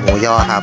หมูยอครับ